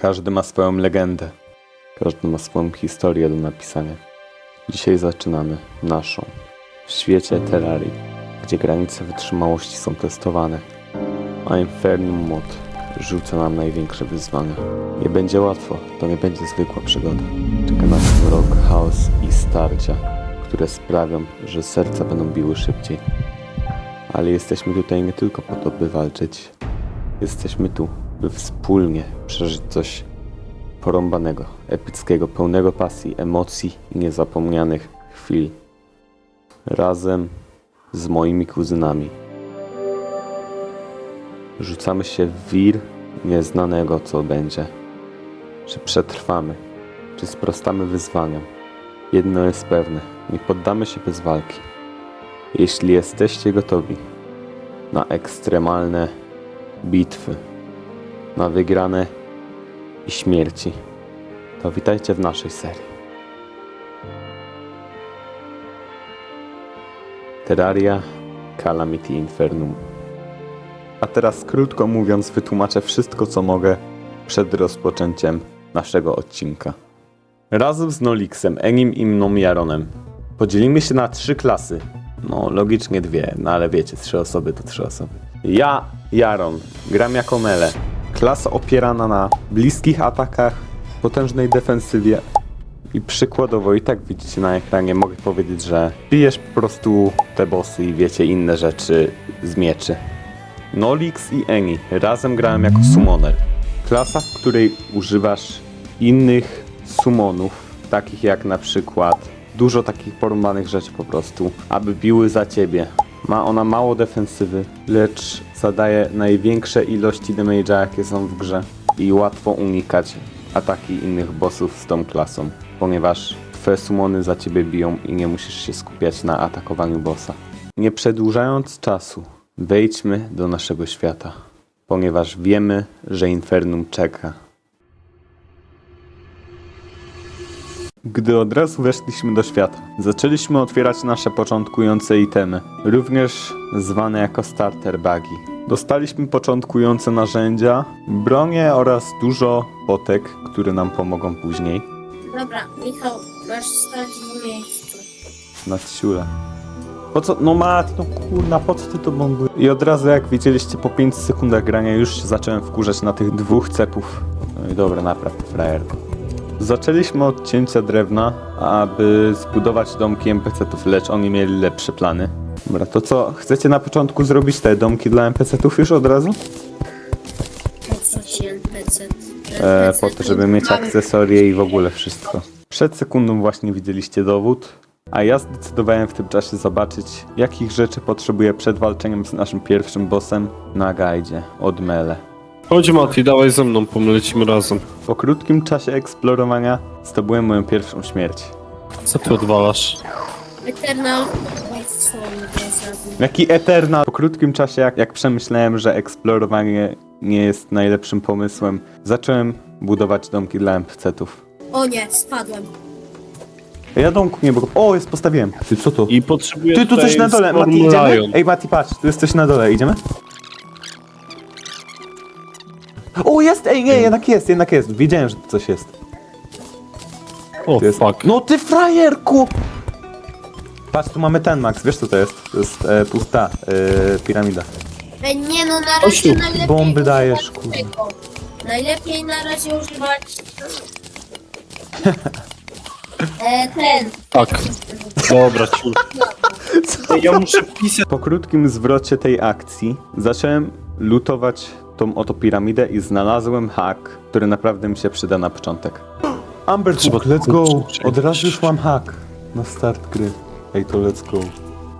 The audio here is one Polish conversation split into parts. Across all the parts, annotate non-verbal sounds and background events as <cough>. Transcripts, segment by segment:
Każdy ma swoją legendę. Każdy ma swoją historię do napisania. Dzisiaj zaczynamy naszą. W świecie Terrarii, gdzie granice wytrzymałości są testowane, a Infernum Mod rzuca nam największe wyzwania. Nie będzie łatwo, to nie będzie zwykła przygoda. Czeka nas mrok, chaos i starcia, które sprawią, że serca będą biły szybciej. Ale jesteśmy tutaj nie tylko po to, by walczyć. Jesteśmy tu, by wspólnie przeżyć coś porąbanego, epickiego, pełnego pasji, emocji i niezapomnianych chwil. Razem z moimi kuzynami. Rzucamy się w wir nieznanego, co będzie. Czy przetrwamy? Czy sprostamy wyzwaniom? Jedno jest pewne: nie poddamy się bez walki. Jeśli jesteście gotowi na ekstremalne bitwy, na wygrane i śmierci, to witajcie w naszej serii. Terraria Calamity Infernum. A teraz krótko mówiąc wytłumaczę wszystko co mogę przed rozpoczęciem naszego odcinka. Razem z Nolixem, Enim i mną Jaronem podzielimy się na trzy klasy. No logicznie dwie, no ale wiecie, trzy osoby to trzy osoby. Ja, Jaron, gram jako Mele. Klasa opierana na bliskich atakach, potężnej defensywie i przykładowo i tak widzicie na ekranie, mogę powiedzieć, że bijesz po prostu te bossy i wiecie inne rzeczy z mieczy. Nolix i Eni razem grałem jako summoner. Klasa, w której używasz innych summonów, takich jak na przykład dużo takich porąbanych rzeczy po prostu, aby biły za ciebie. Ma ona mało defensywy, lecz zadaje największe ilości damage'a jakie są w grze i łatwo unikać ataki innych bossów z tą klasą, ponieważ twoje summony za ciebie biją i nie musisz się skupiać na atakowaniu bossa. Nie przedłużając czasu, wejdźmy do naszego świata, ponieważ wiemy, że Infernum czeka. Gdy od razu weszliśmy do świata, zaczęliśmy otwierać nasze początkujące itemy, również zwane jako starter bagi. Dostaliśmy początkujące narzędzia, bronię oraz dużo potek, które nam pomogą później. Dobra, Michał, masz stać w miejscu. na ciule. Po co? No Mat, no kurna, po co ty to bombujesz? I od razu jak widzieliście po 5 sekundach grania już się zacząłem wkurzać na tych dwóch cepów. No i dobra, naprawdę frajerko. Zaczęliśmy od cięcia drewna, aby zbudować domki NPC-ów, lecz oni mieli lepsze plany. Dobra, to co? Chcecie na początku zrobić te domki dla NPC-ów już od razu? Po co ci NPC? E, po to, żeby mieć akcesorie i w ogóle wszystko. Przed sekundą właśnie widzieliście dowód, a ja zdecydowałem w tym czasie zobaczyć, jakich rzeczy potrzebuję przed walczeniem z naszym pierwszym bossem na gajdzie od Mele. Chodź Mati, dawaj ze mną, pomlecimy razem. Po krótkim czasie eksplorowania zdobyłem moją pierwszą śmierć. Co ty odwalasz? Eternal. Jaki Eternal! Po krótkim czasie, jak, jak przemyślałem, że eksplorowanie nie jest najlepszym pomysłem, zacząłem budować domki dla NPC-ów. O nie, spadłem. Ja domku nie mogę... O, jest, postawiłem. Ty, co to? I potrzebuję Ty tu coś tutaj na dole, Storm Mati, idziemy? Lion. Ej, Mati, patrz, tu jest coś na dole, idziemy? O, jest, ej, nie, jednak jest, jednak jest. Wiedziałem, że tu coś jest. O jest. fuck. No ty frajerku! Patrz, tu mamy ten, Max, wiesz co to jest? To jest e, pusta e, piramida. Ej, nie no, na razie tu, najlepiej bomby używać dajesz, kurwa. tego. Najlepiej na razie używać... <laughs> E, ten. Tak. Dobra, ciu. Ej, <laughs> Ja muszę pisać. Po krótkim zwrocie tej akcji zacząłem lutować tą oto piramidę i znalazłem hack, który naprawdę mi się przyda na początek. Amber Trzeba let's go! Od razu już mam hack na start gry. Ej, to let's go.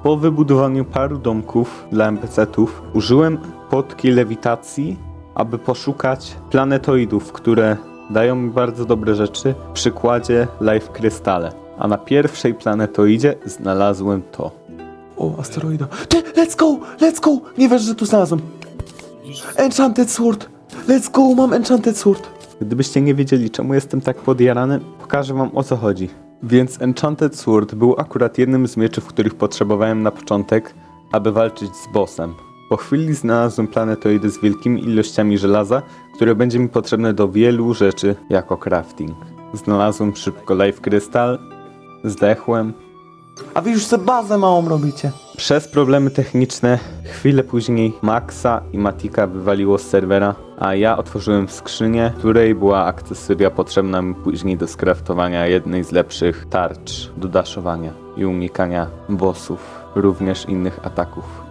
Po wybudowaniu paru domków dla NPC-ów użyłem potki lewitacji, aby poszukać planetoidów, które dają mi bardzo dobre rzeczy. W przykładzie Life Krystale. A na pierwszej planetoidzie znalazłem to. O, asteroida. Ty, let's go, let's go! Nie wiesz, że tu znalazłem. Enchanted Sword! Let's go, mam Enchanted Sword! Gdybyście nie wiedzieli, czemu jestem tak podjarany, pokażę wam o co chodzi. Więc Enchanted Sword był akurat jednym z mieczów, których potrzebowałem na początek, aby walczyć z bossem. Po chwili znalazłem planetoidy z wielkimi ilościami żelaza, które będzie mi potrzebne do wielu rzeczy jako crafting. Znalazłem szybko life crystal, zdechłem, A wy już se bazę małą robicie. przez problemy techniczne chwilę później Maxa i Matika wywaliło z serwera, a ja otworzyłem skrzynię, w której była akcesoria potrzebna mi później do skraftowania jednej z lepszych tarcz do daszowania i unikania bossów, również innych ataków.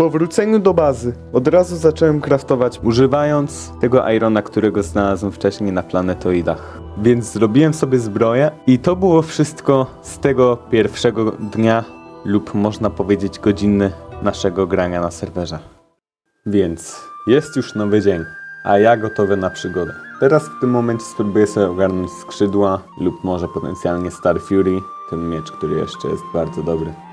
Po wróceniu do bazy od razu zacząłem kraftować używając tego irona, którego znalazłem wcześniej na planetoidach. Więc zrobiłem sobie zbroję i to było wszystko z tego pierwszego dnia lub można powiedzieć godziny naszego grania na serwerze. Więc jest już nowy dzień, a ja gotowy na przygodę. Teraz w tym momencie spróbuję sobie ogarnąć skrzydła lub może potencjalnie Star Fury, ten miecz, który jeszcze jest bardzo dobry.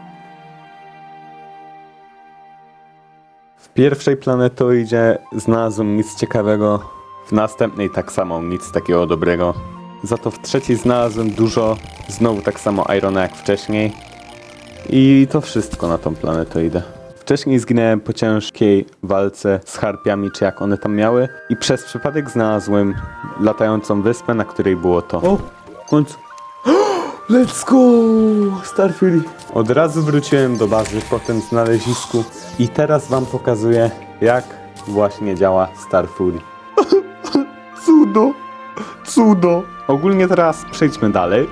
Pierwszej planetoidzie znalazłem nic ciekawego, w następnej tak samo nic takiego dobrego. Za to w trzeciej znalazłem dużo, znowu tak samo Irona jak wcześniej. I to wszystko na tą planetoidę. Wcześniej zginąłem po ciężkiej walce z harpiami, czy jak one tam miały, i przez przypadek znalazłem latającą wyspę, na której było to. O, w końcu. Let's go! Star Fury. Od razu wróciłem do bazy po tym znalezisku i teraz wam pokazuję, jak właśnie działa Star Fury. <laughs> Cudo! Cudo! Ogólnie teraz przejdźmy dalej,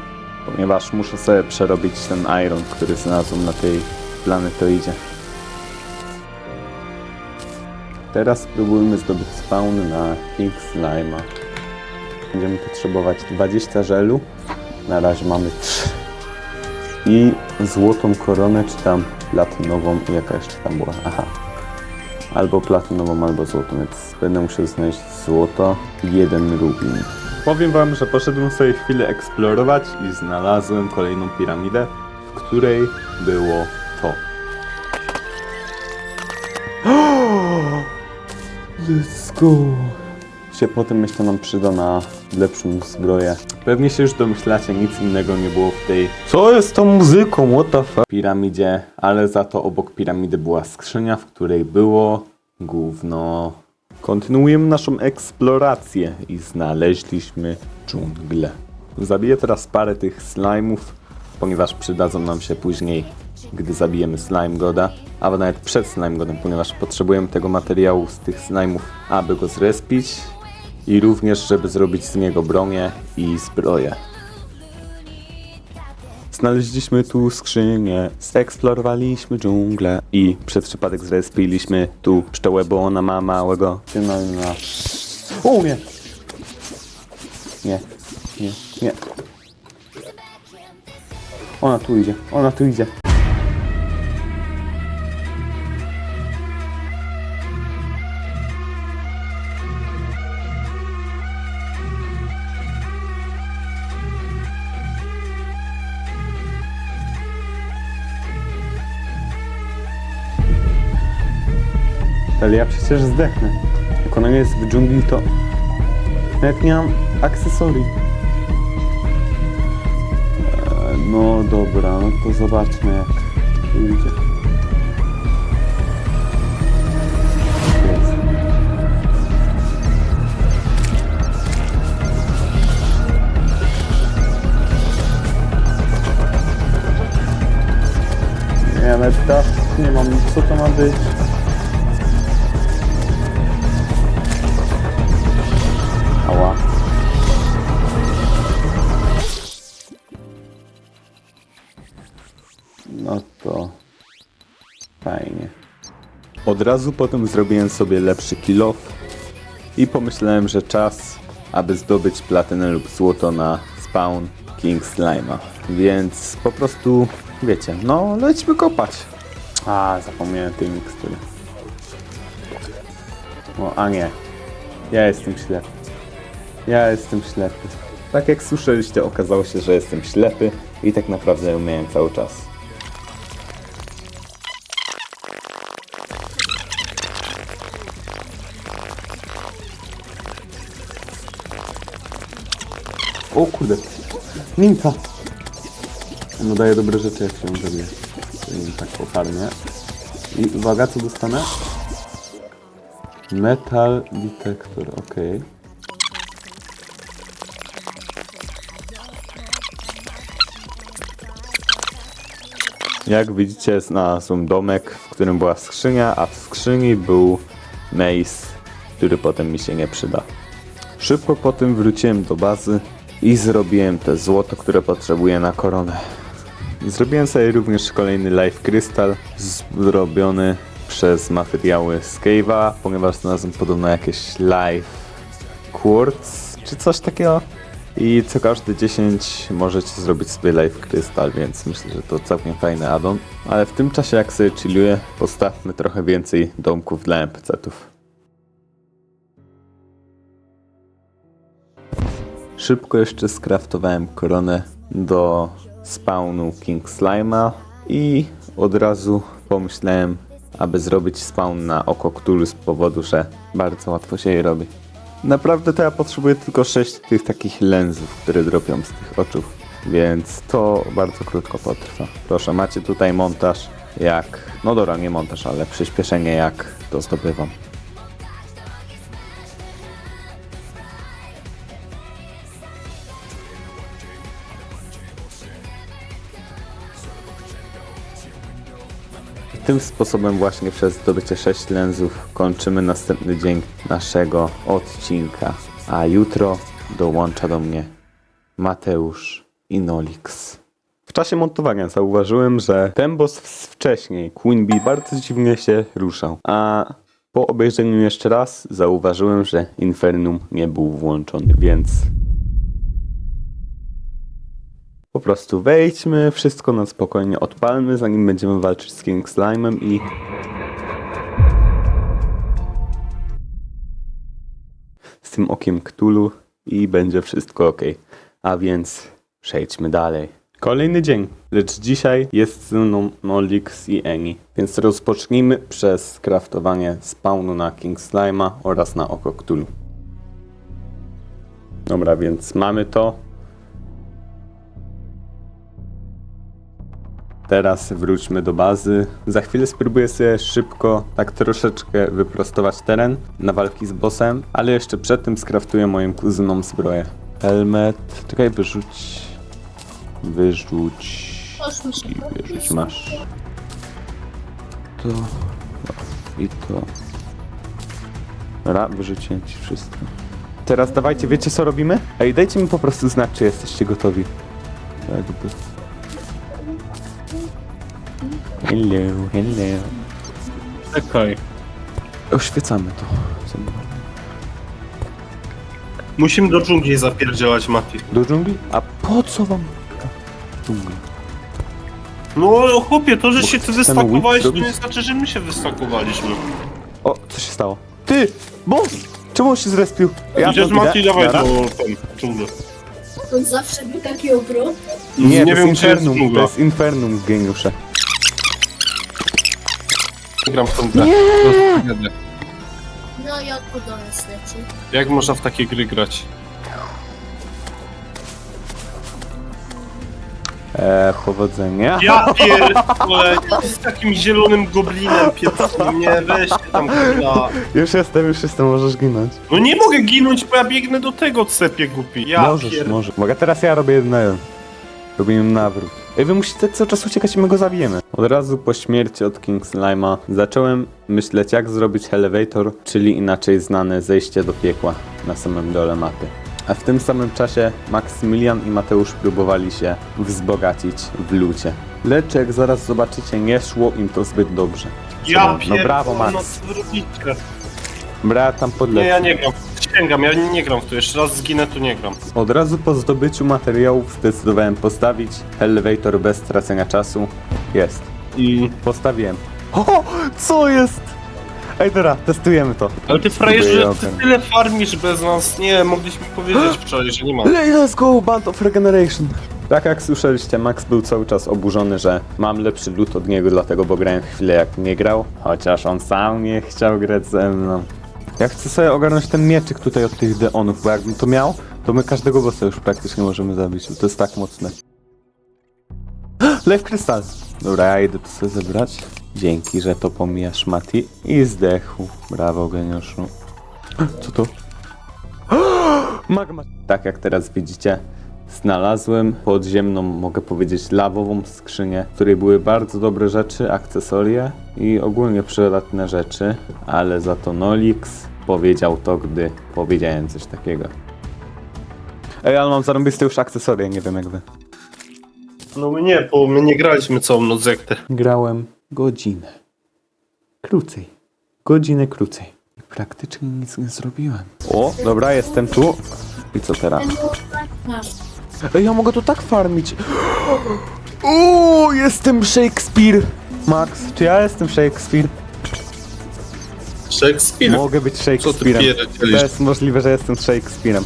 ponieważ muszę sobie przerobić ten iron, który znalazłem na tej planetoidzie. Teraz spróbujmy zdobyć spawn na King Slime'a. Będziemy potrzebować 20 żelu. Na razie mamy 3. I złotą koronę, czy tam platynową, jaka jeszcze tam była? Aha. Albo platynową, albo złotą, więc będę musiał znaleźć złoto jeden rubin. Powiem wam, że poszedłem sobie chwilę eksplorować i znalazłem kolejną piramidę, w której było to. <gasps> Let's go! Się potem myślę nam przyda na lepszą zbroję. Pewnie się już domyślacie, nic innego nie było w tej... Co jest tą muzyką? What the fuck? Piramidzie, ale za to obok piramidy była skrzynia, w której było gówno. Kontynuujemy naszą eksplorację i znaleźliśmy dżunglę. Zabiję teraz parę tych slime'ów, ponieważ przydadzą nam się później, gdy zabijemy slime goda, albo nawet przed slime godem, ponieważ potrzebujemy tego materiału z tych slime'ów, aby go zrespić i również, żeby zrobić z niego bronię i zbroję. Znaleźliśmy tu skrzynię, zeksplorowaliśmy dżunglę i przez przypadek zrespiliśmy tu pszczołę, bo ona ma małego syna na... O nie! Nie, nie, nie. Ona tu idzie, ona tu idzie. Ale ja przecież zdechnę. Jak ona jest w dżungli, to nawet nie mam akcesorii. Eee, No dobra, no to zobaczmy jak. Jest. Nie, nawet tak nie mam, co to ma być? Od razu potem zrobiłem sobie lepszy kill off i pomyślałem, że czas, aby zdobyć platynę lub złoto na spawn King Slime'a. Więc po prostu, wiecie, no lećmy kopać. A, zapomniałem tej mikstury. O, a nie. Ja jestem ślepy. Ja jestem ślepy. Tak jak słyszeliście, okazało się, że jestem ślepy i tak naprawdę ją miałem cały czas. O kurde, Ninka! No daje dobre rzeczy, jak się nim tak pokarmię. I uwaga, co dostanę? Metal detector, okej. Jak widzicie, znalazłem domek, w którym była skrzynia, a w skrzyni był mace, który potem mi się nie przyda. Szybko potem wróciłem do bazy i zrobiłem te złoto, które potrzebuję na koronę. Zrobiłem sobie również kolejny live krystal zrobiony przez materiały z Cave'a, ponieważ znalazłem podobno jakieś live quartz czy coś takiego. I co każde 10 możecie zrobić sobie live krystal, więc myślę, że to całkiem fajny addon. Ale w tym czasie jak sobie chilluję, postawmy trochę więcej domków dla NPC-ów. Szybko jeszcze skraftowałem koronę do spawnu King Slime'a i od razu pomyślałem, aby zrobić spawn na oko Cthulhu z powodu, że bardzo łatwo się je robi. Naprawdę to ja potrzebuję tylko 6 tych takich lensów, które dropią z tych oczów, więc to bardzo krótko potrwa. Proszę, macie tutaj montaż jak, no dobra, nie montaż, ale przyspieszenie jak to zdobywam. Tym sposobem właśnie przez zdobycie 6 lensów kończymy następny dzień naszego odcinka. A jutro dołącza do mnie Mateusz i Nolix. W czasie montowania zauważyłem, że ten boss wcześniej, Queen Bee, bardzo dziwnie się ruszał. A po obejrzeniu jeszcze raz zauważyłem, że Infernum nie był włączony, więc po prostu wejdźmy, wszystko na spokojnie odpalmy, zanim będziemy walczyć z King Slime'em i... Z tym okiem Cthulhu i będzie wszystko ok. A więc przejdźmy dalej. Kolejny dzień, lecz dzisiaj jest ze mną Nolix i Eni, więc rozpocznijmy przez kraftowanie spawnu na King Slime'a oraz na oko Cthulhu. Dobra, więc mamy to. Teraz wróćmy do bazy. Za chwilę spróbuję sobie szybko, tak troszeczkę wyprostować teren na walki z bossem, ale jeszcze przed tym skraftuję moim kuzynom zbroję. Helmet, czekaj, wyrzuć. Wyrzuć. I wyrzuć masz. To. I to. Dobra, wyrzuciłem ci wszystko. Teraz dawajcie, wiecie co robimy? Ej, dajcie mi po prostu znać, czy jesteście gotowi. Jakby. Hello, hello. Czekaj. Oświecamy to. Zobacz. Musimy do dżungli zapierdziałać, Mati. Do dżungli? A po co wam ta dżungla? No chłopie, to, że się ty chcemy wystakowałeś, to nie znaczy, że my się wystakowaliśmy. O, co się stało? Ty! Boss! Czemu on się zrespił? Idziesz, to Mati, dawaj do ten, dżunglę. On zawsze był taki ogrom. Nie, nie to wiem, jest gdzie jest Infernum, to jest Infernum, geniusze. Nie gram w tą grę. No i od do nas leci. Jak można w takie gry grać? Eee, powodzenia. Ja <laughs> pierdolę, z takim zielonym goblinem pierdolę, nie, weź się tam kurwa. Już jestem, już jestem, możesz ginąć. No nie mogę ginąć, bo ja biegnę do tego cepie głupi. Ja możesz, pier... możesz. Mogę teraz ja robię jednego. Robimy nawrót. Ej, wy musicie cały czas uciekać i my go zabijemy. Od razu po śmierci od King Slime'a zacząłem myśleć jak zrobić elevator, czyli inaczej znane zejście do piekła na samym dole mapy. A w tym samym czasie Maksymilian i Mateusz próbowali się wzbogacić w lucie. Lecz jak zaraz zobaczycie, nie szło im to zbyt dobrze. Ja no pierdolę, brawo no Max. co wy robicie? Bra, tam Nie, podlecę. ja nie gram. Sięgam, ja nie gram w to. Jeszcze raz zginę, to nie gram. Od razu po zdobyciu materiałów zdecydowałem postawić elevator bez stracenia czasu. Jest. I... Postawiłem. O, co jest? Ej, dobra, testujemy to. Ale ty frajerze, ty tyle farmisz bez nas. Nie, mogliśmy powiedzieć <gasps> wczoraj, że nie ma. Let's go, Band of Regeneration. Tak jak słyszeliście, Max był cały czas oburzony, że mam lepszy loot od niego, dlatego bo grałem chwilę jak nie grał. Chociaż on sam nie chciał grać ze mną. Ja chcę sobie ogarnąć ten mieczyk tutaj od tych deonów, bo jakbym to miał, to my każdego bossa już praktycznie możemy zabić, bo to jest tak mocne. <gasps> Lew krystal. Dobra, ja idę to sobie zebrać. Dzięki, że to pomijasz, Mati. I zdechł. Brawo, geniuszu. <gasps> Co to? <gasps> Magma. Tak jak teraz widzicie, znalazłem podziemną, mogę powiedzieć, lawową skrzynię, w której były bardzo dobre rzeczy, akcesoria i ogólnie przydatne rzeczy, ale za to Nolix powiedział to, gdy powiedziałem coś takiego. Ej, ale mam zarąbiste już akcesoria, nie wiem jak wy. No my nie, bo my nie graliśmy całą noc jak ty. Grałem godzinę. Krócej. Godzinę krócej. I praktycznie nic nie zrobiłem. O, dobra, jestem tu. I co teraz? Ten masz. Ej, ja mogę tu tak farmić. Uuu, jestem Shakespeare. Max, czy ja jestem Shakespeare? Shakespeare. Mogę być Shakespeare'em. pierdzielisz? To jest możliwe, że jestem Shakespeare'em.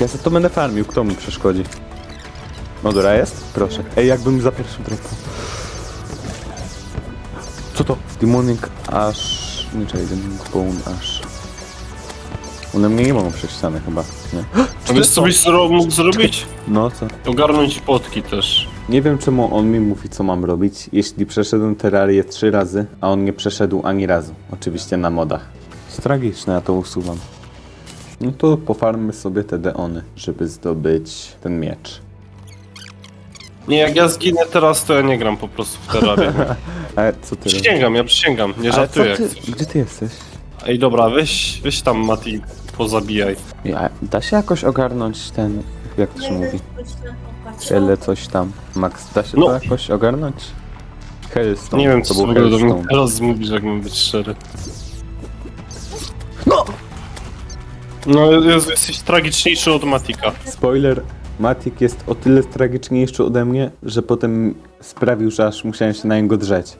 Ja sobie to będę farmił, kto mi przeszkodzi? Modura jest? Proszę. Ej, jakbym za pierwszym dropał. Co to? Demonic Ash... Nie, czekaj, Demonic Bone Ash. One mnie nie mogą ściany chyba, nie? <gasps> A wiesz co byś zro mógł zrobić? No co? Ogarnąć potki też. Nie wiem czemu on mi mówi co mam robić, jeśli przeszedłem Terrarię trzy razy, a on nie przeszedł ani razu. Oczywiście na modach. Jest tragiczne, ja to usuwam. No to pofarmy sobie te deony, żeby zdobyć ten miecz. Nie, jak ja zginę teraz, to ja nie gram po prostu w Terrarię. <laughs> Ale co ty robisz? Przysięgam, ja przysięgam, nie Ale co żartuję. ty, gdzie ty jesteś? Ej, dobra, weź, weź tam Mati, pozabijaj. Ja, da się jakoś ogarnąć ten, jak to się mówi? Tyle coś tam. Max, da się No. to jakoś ogarnąć? Hellstone. Nie wiem, to co był w ogóle do mnie Hellstone. teraz mówisz, jak mam być szczery. No! No, Jezu, jesteś tragiczniejszy od Matika. Spoiler, Matik jest o tyle tragiczniejszy ode mnie, że potem sprawił, że aż musiałem się na niego drzeć.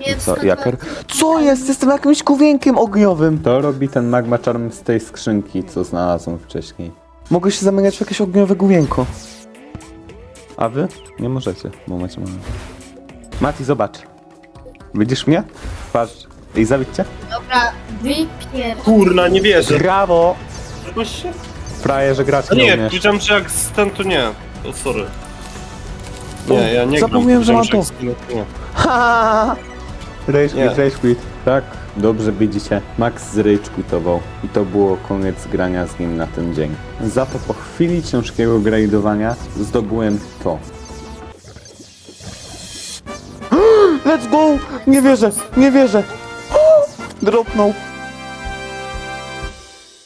Nie, Co, wskakać. jaker? Co jest? Jestem jakimś kuwienkiem ogniowym. To robi ten magma charm z tej skrzynki, co znalazłem wcześniej. Mogę się zamieniać w jakieś ogniowe główienko. A wy? Nie możecie, bo macie mamy. Mati, zobacz. Widzisz mnie? Patrz. I zabić cię? Dobra, wypier... Kurna, nie wierzę. Brawo! Jakoś się... Frajerze grać A nie nie, umiesz. że jak z ten, to nie. To sorry. Nie, ja nie Zapomniałem, że gram. mam to nie. Ha! Rage Nie. quit, rage quit. Tak, dobrze widzicie. Max z rage quitował i to było koniec grania z nim na ten dzień. Za to po chwili ciężkiego grajdowania zdobyłem to. <gasps> Let's go! Nie wierzę, nie wierzę! <gasps> Dropnął.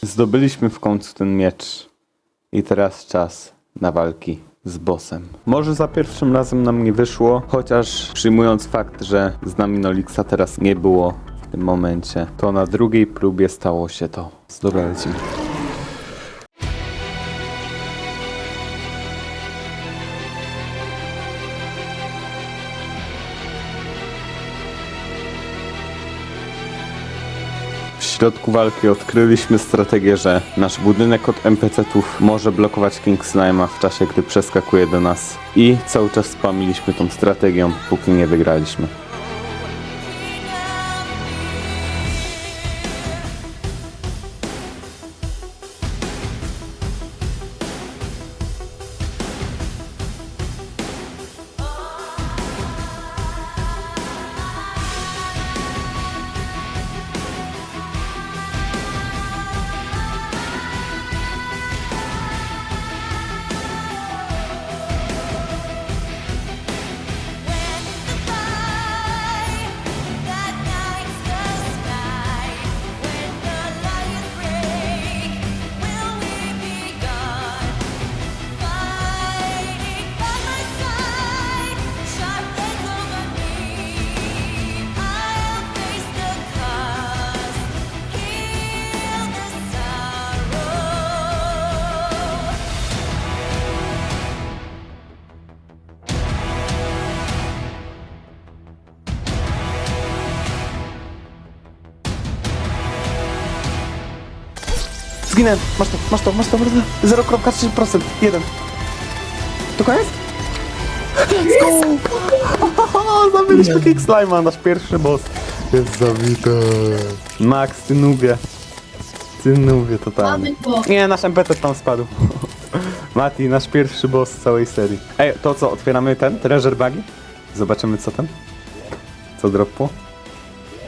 Zdobyliśmy w końcu ten miecz. I teraz czas na walki z bossem. Może za pierwszym razem nam nie wyszło, chociaż przyjmując fakt, że z nami Nolixa teraz nie było w tym momencie, to na drugiej próbie stało się to. Dobra, lecimy. Środku walki odkryliśmy strategię, że nasz budynek od NPC-ów może blokować King Slime'a w czasie, gdy przeskakuje do nas. I cały czas spamiliśmy tą strategią, póki nie wygraliśmy. Zginę! Masz to, masz to, masz to, masz to. 0,3%. Jeden. To koniec? Let's go! <laughs> Zabiliśmy King Slime'a, nasz pierwszy boss. Jest zabity. Max, ty nubie. Ty nubie totalnie. Nie, nasz MPT tam spadł. <laughs> Mati, nasz pierwszy boss z całej serii. Ej, to co, otwieramy ten treasure bagi? Zobaczymy co tam. Co dropło?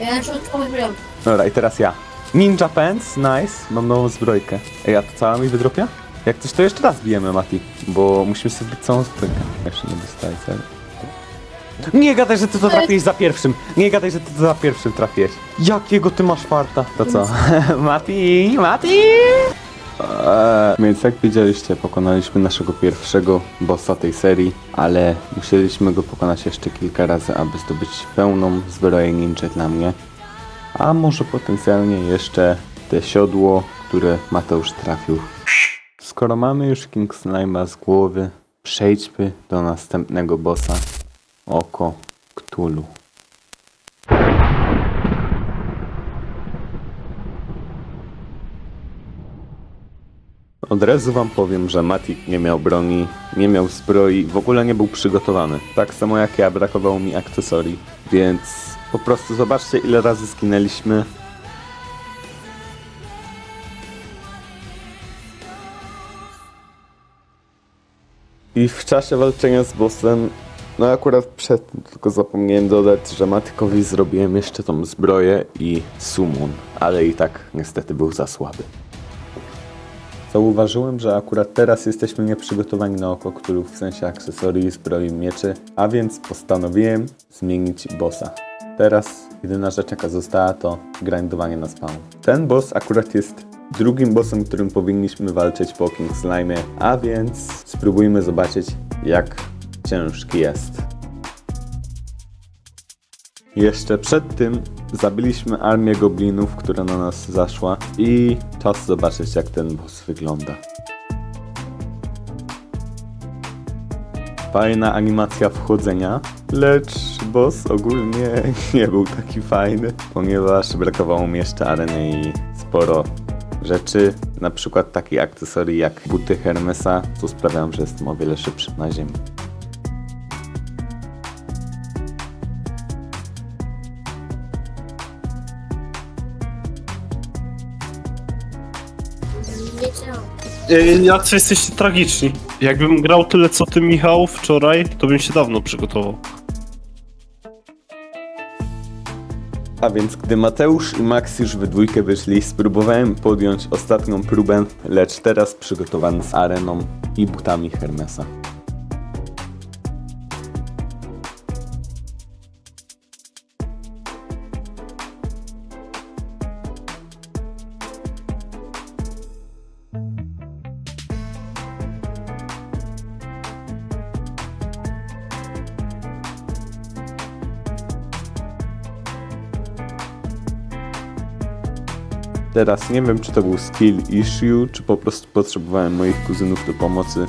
Ja już otworzyłem. Dobra, i teraz ja. Ninja Pants, nice. Mam nową zbrojkę. Ej, a to cała mi wydropia? Jak coś to jeszcze raz bijemy, Mati. Bo musimy sobie zbić całą zbrojkę. Jeszcze nie dostaję cel. Nie gadaj, że ty to trafiłeś za pierwszym. Nie gadaj, że ty to za pierwszym trafiłeś. Jakiego ty masz farta? To co? <laughs> Mati, Mati! Eee, więc jak widzieliście, pokonaliśmy naszego pierwszego bossa tej serii, ale musieliśmy go pokonać jeszcze kilka razy, aby zdobyć pełną zbroję ninja dla mnie. A może potencjalnie jeszcze te siodło, które Mateusz trafił. Skoro mamy już King Slime'a z głowy, przejdźmy do następnego bossa. Oko Cthulhu. Od razu wam powiem, że Matik nie miał broni, nie miał zbroi, w ogóle nie był przygotowany. Tak samo jak ja, brakowało mi akcesorii. Więc po prostu zobaczcie ile razy zginęliśmy. I w czasie walczenia z bossem, no akurat przed tym tylko zapomniałem dodać, że Matykowi zrobiłem jeszcze tą zbroję i summon, ale i tak niestety był za słaby. Zauważyłem, że akurat teraz jesteśmy nieprzygotowani na oko, który w sensie akcesorii, zbroi, mieczy, a więc postanowiłem zmienić bossa. Teraz jedyna rzecz jaka została to grindowanie na spawn. Ten boss akurat jest drugim bossem, którym powinniśmy walczyć po King Slime, a więc spróbujmy zobaczyć jak ciężki jest. Jeszcze przed tym zabiliśmy armię goblinów, która na nas zaszła i czas zobaczyć jak ten boss wygląda. Fajna animacja wchodzenia, lecz boss ogólnie <laughs> nie był taki fajny, ponieważ brakowało mi jeszcze areny i sporo rzeczy, na przykład takich akcesorii jak buty Hermesa, co sprawiają, że jestem o wiele szybszy na ziemi. Jacy jesteście tragiczni. Jakbym grał tyle co ty, Michał, wczoraj, to bym się dawno przygotował. A więc gdy Mateusz i Max już we dwójkę wyszli, spróbowałem podjąć ostatnią próbę, lecz teraz przygotowany z areną i butami Hermesa. Teraz nie wiem, czy to był skill issue, czy po prostu potrzebowałem moich kuzynów do pomocy,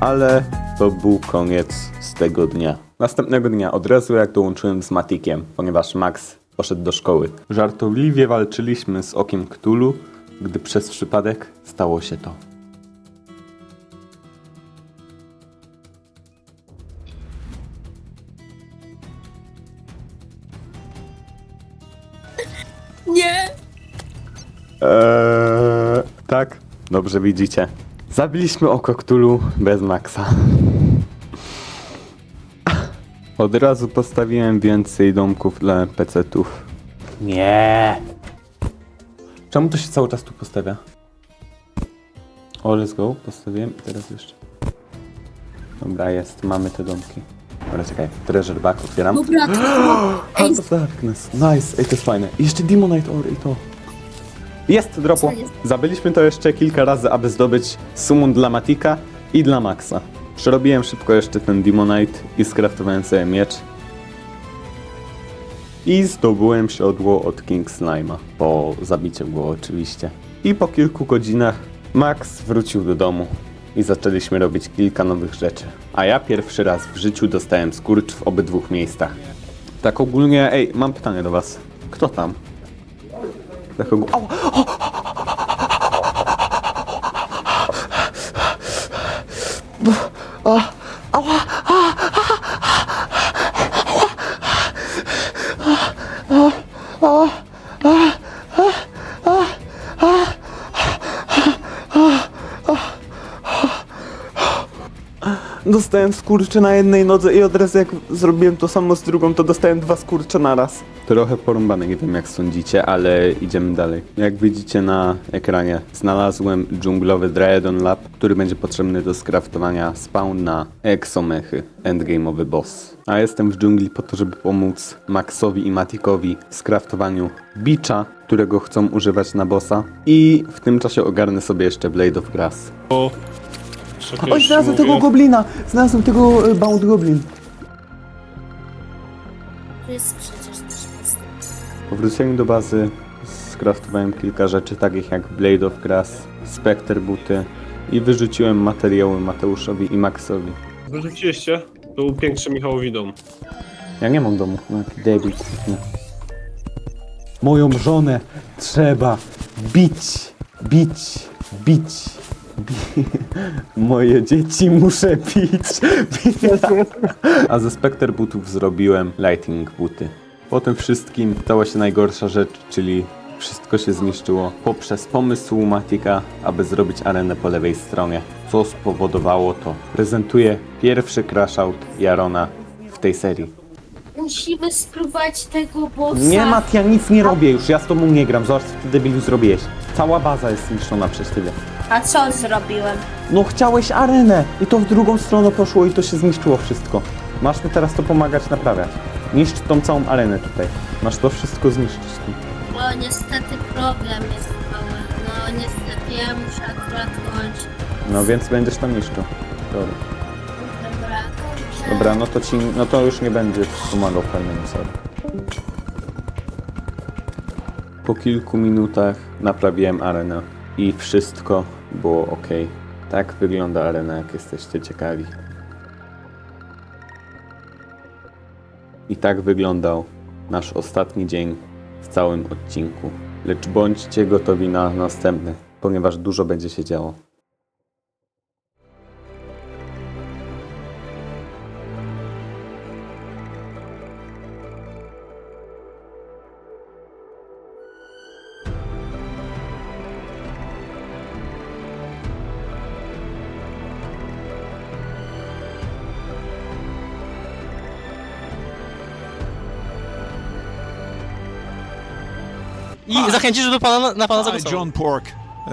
ale to był koniec z tego dnia. Następnego dnia, od razu jak dołączyłem z Matikiem, ponieważ Max poszedł do szkoły. Żartobliwie walczyliśmy z okiem Cthulhu, gdy przez przypadek stało się to. Eee, tak, dobrze widzicie. Zabiliśmy oko Cthulhu bez Maxa. Od razu postawiłem więcej domków dla PC-ów. Nie. Czemu to się cały czas tu postawia? O, let's go. Postawiłem i teraz jeszcze. Dobra, jest. Mamy te domki. Dobra, czekaj. Treasure back otwieram. Dobra, to... <gasps> Ej, of Darkness. Nice. Ej, to jest fajne. I jeszcze Demonite Ore i to. Jest, jest? Zabiliśmy to jeszcze kilka razy, aby zdobyć summon dla Matika i dla Maxa. Przerobiłem szybko jeszcze ten Demonite i skraftowałem sobie miecz. I zdobyłem siodło od King Slime'a. Po zabiciu go oczywiście. I po kilku godzinach Max wrócił do domu. I zaczęliśmy robić kilka nowych rzeczy. A ja pierwszy raz w życiu dostałem skurcz w obydwu miejscach. Tak ogólnie, ej, mam pytanie do was. Kto tam? 나 그거 아우, 아우, 아. Dostałem skurcze na jednej nodze i od razu jak zrobiłem to samo z drugą, to dostałem dwa skurcze na raz. Trochę porąbane, nie wiem jak sądzicie, ale idziemy dalej. Jak widzicie na ekranie, znalazłem dżunglowy Dryadon Lab, który będzie potrzebny do skraftowania spawn na Exomechy, endgame'owy boss. A jestem w dżungli po to, żeby pomóc Maxowi i Matikowi w skraftowaniu bicza, którego chcą używać na bossa. I w tym czasie ogarnę sobie jeszcze Blade of Grass. O, Czekaj, Oj, już znalazłem mówię. tego goblina! Znalazłem tego e, Bound Goblin. Tu jest przecież nasz miasto. Po wróceniu do bazy skraftowałem kilka rzeczy, takich jak Blade of Grass, Spectre Buty i wyrzuciłem materiały Mateuszowi i Maxowi. Wyrzuciliście? Był większy Michałowi dom. Ja nie mam domu, no jaki debil. Moją żonę trzeba bić, bić, bić. <laughs> Moje dzieci muszę bić. A ze Spectre butów zrobiłem Lightning buty. Po tym wszystkim stała się najgorsza rzecz, czyli wszystko się zniszczyło poprzez pomysł Matika, aby zrobić arenę po lewej stronie. Co spowodowało to? Prezentuję pierwszy crashout Jarona w tej serii. Musimy spróbować tego bossa. Nie Mat, ja nic nie robię już, ja z tobą nie gram, zobacz co ty debilu zrobiłeś. Cała baza jest zniszczona przez tyle. A co zrobiłem? No chciałeś arenę i to w drugą stronę poszło i to się zniszczyło wszystko. Masz mi teraz to pomagać naprawiać. Niszcz tą całą arenę tutaj. Masz to wszystko zniszczyć tu. No niestety problem jest mały. No niestety ja muszę akurat kończyć. No więc będziesz tam niszczył. Dobra. Dobra, dobrze. Dobra, no to ci, no to już nie będzie pomagał fajnemu sorry. Po kilku minutach naprawiłem arenę i wszystko było ok. Tak wygląda arena, jak jesteście ciekawi. I tak wyglądał nasz ostatni dzień w całym odcinku. Lecz bądźcie gotowi na następny, ponieważ dużo będzie się działo. I zachęcisz do pana, na pana zagłosował. John Pork. Uh,